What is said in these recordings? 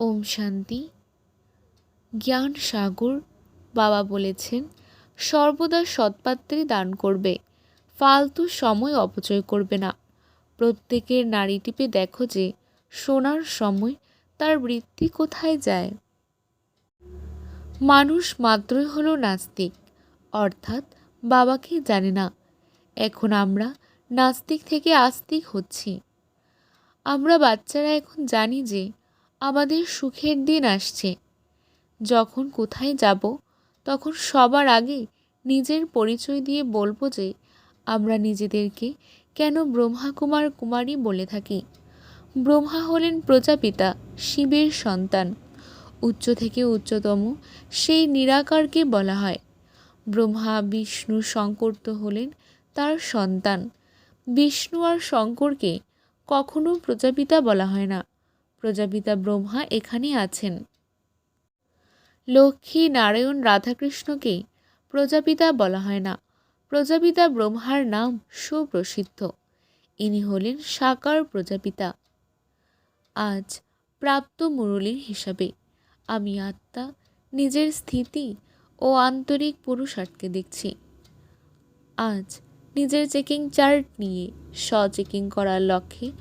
ওম শান্তি। জ্ঞান সাগর, বাবা বলেছেন, সর্বদা সৎপাত্রে দান করবে, ফালতু সময় অপচয় করবে না। প্রত্যেকের নারী টিপে দেখো যে, সোনার সময় তার বৃত্তি কোথায় যায়? মানুষ মাত্রই হলো নাস্তিক, অর্থাৎ বাবাকে জানে না। এখন আমরা নাস্তিক থেকে আস্তিক হচ্ছি। আমরা বাচ্চারা এখন জানি যে আমাদের সুখের দিন আসছে। যখন কোথায় যাব, তখন সবার আগে নিজের পরিচয় দিয়ে বলব যে, আমরা নিজেদেরকে কেন ব্রহ্মা কুমার কুমারী বলে থাকি। ব্রহ্মা হলেন প্রজাপিতা, শিবের সন্তান। উচ্চ থেকে উচ্চতম সেই নিরাকারকে বলা হয়। ব্রহ্মা বিষ্ণু শঙ্কর তো হলেন তার সন্তান। বিষ্ণু আর শঙ্করকে কখনো প্রজাপিতা বলা হয় না। প্রজাপিতা ব্রহ্মা এখানে আছেন। লক্ষ্মী নারায়ণ রাধাকৃষ্ণকে প্রজাপিতা বলা হয় না। প্রজাপিতা ব্রহ্মার নাম সুপ্রসিদ্ধ। ইনি হলেন সাকার প্রজাপিতা। আজ প্রাপ্ত মুরলীর হিসাবে আমি আত্মা, নিজের স্থিতি ও আন্তরিক পুরুষার্থকে দেখছি। আজ নিজের চেকিং চার্ট নিয়ে স্ব চেকিং করার লক্ষ্যে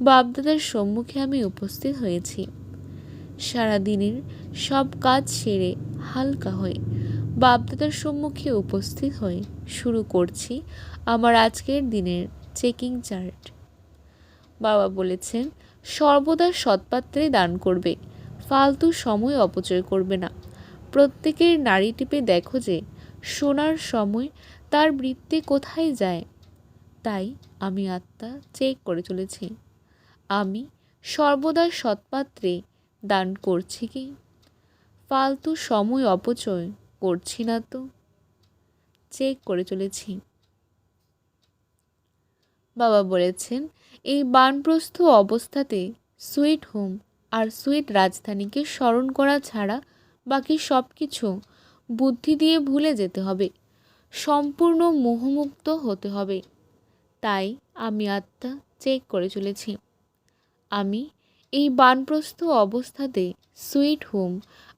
বাপদাদার সম্মুখে আমি উপস্থিত হয়েছি। সারাদিনের সব কাজ সেরে হালকা হয়ে বাপদাদার সম্মুখে উপস্থিত হয়ে শুরু করছি আমার আজকের দিনের চেকিং চার্ট। বাবা বলেছেন, সর্বদা সৎপাত্রে দান করবে, ফালতু সময় অপচয় করবে না। প্রত্যেকের নারী টিপে দেখো যে, সোনার সময় তার বৃত্তে কোথায় যায়। তাই আমি আত্মা চেক করে চলেছি। আমি সর্বদা সৎপাত্রে দান করছি কি? ফালতু সময় অপচয় করছি না তো? চেক করে চলেছি। বাবা বলেছেন, এই বানপ্রস্থ অবস্থাতে সুইট হোম আর সুইট রাজধানীকে স্মরণ করা ছাড়া বাকি সব কিছু বুদ্ধি দিয়ে ভুলে যেতে হবে। সম্পূর্ণ মোহমুক্ত হতে হবে। তাই আমি আত্মা চেক করে চলেছি। আমি এই বানপ্রস্থ অবস্থাতে সুইট হোম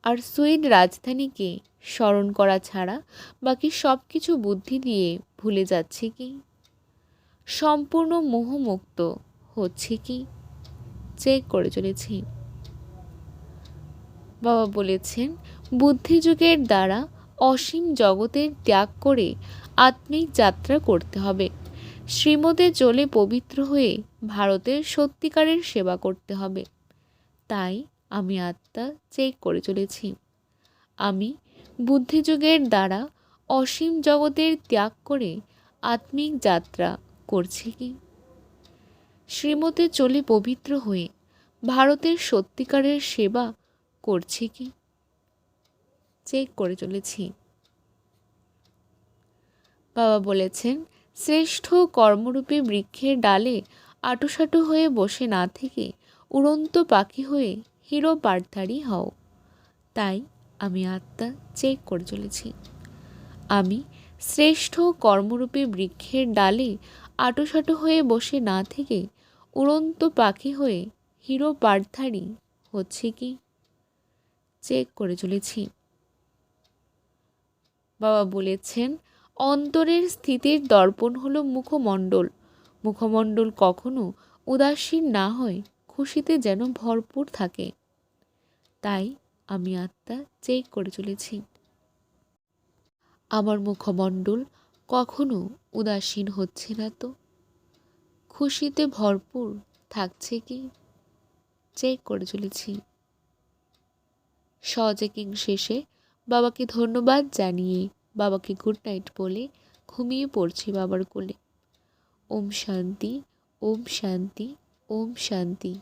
আর সুইট রাজধানীকে স্মরণ করা ছাড়া বাকি সব কিছু বুদ্ধি দিয়ে ভুলে যাচ্ছে কি? সম্পূর্ণ মোহমুক্ত হচ্ছে কি? চেক করে চলেছি। বাবা বলেছেন, বুদ্ধিযুগের দ্বারা অসীম জগতের ত্যাগ করে আত্মিক যাত্রা করতে হবে। শ্রীমতে চলে পবিত্র হয়ে ভারতের সত্যিকারের সেবা করতে হবে। তাই আমি আত্মা চেক করে চলেছি। আমি বুদ্ধিযুগের দ্বারা অসীম জগতের ত্যাগ করে আত্মিক যাত্রা করছি কি? শ্রীমতে চলে পবিত্র হয়ে ভারতের সত্যিকারের সেবা করছি কি? চেক করে চলেছি। বাবা বলেছেন শ্রেষ্ঠ কর্মরূপে বৃক্ষের ডালে আটোসাটো হয়ে বসে না থেকে উড়ন্ত পাখি হয়ে হিরো পার্থারি হও। তাই আমি আত্মা চেক করে চলেছি। আমি শ্রেষ্ঠ কর্মরূপে বৃক্ষের ডালে আটোসাটো হয়ে বসে না থেকে উড়ন্ত পাখি হয়ে হিরো পার্থারি হচ্ছে কি? চেক করে চলেছি। বাবা বলেছেন অন্তরের স্থিতির দর্পণ হলো মুখমণ্ডল। মুখমণ্ডল কখনো উদাসীন না হয়, খুশিতে যেন ভরপুর থাকে। তাই আমি আত্মা চেক করে চলেছি। আমার মুখমণ্ডল কখনো উদাসীন হচ্ছে না তো? খুশিতে ভরপুর থাকছে কি? চেক করে চলেছি। সচেকিং শেষে বাবাকে ধন্যবাদ জানিয়ে বাবাকে গুড নাইট বলে ঘুমিয়ে পড়ছি বাবার কোলে। ওম শান্তি ওম শান্তি ওম শান্তি।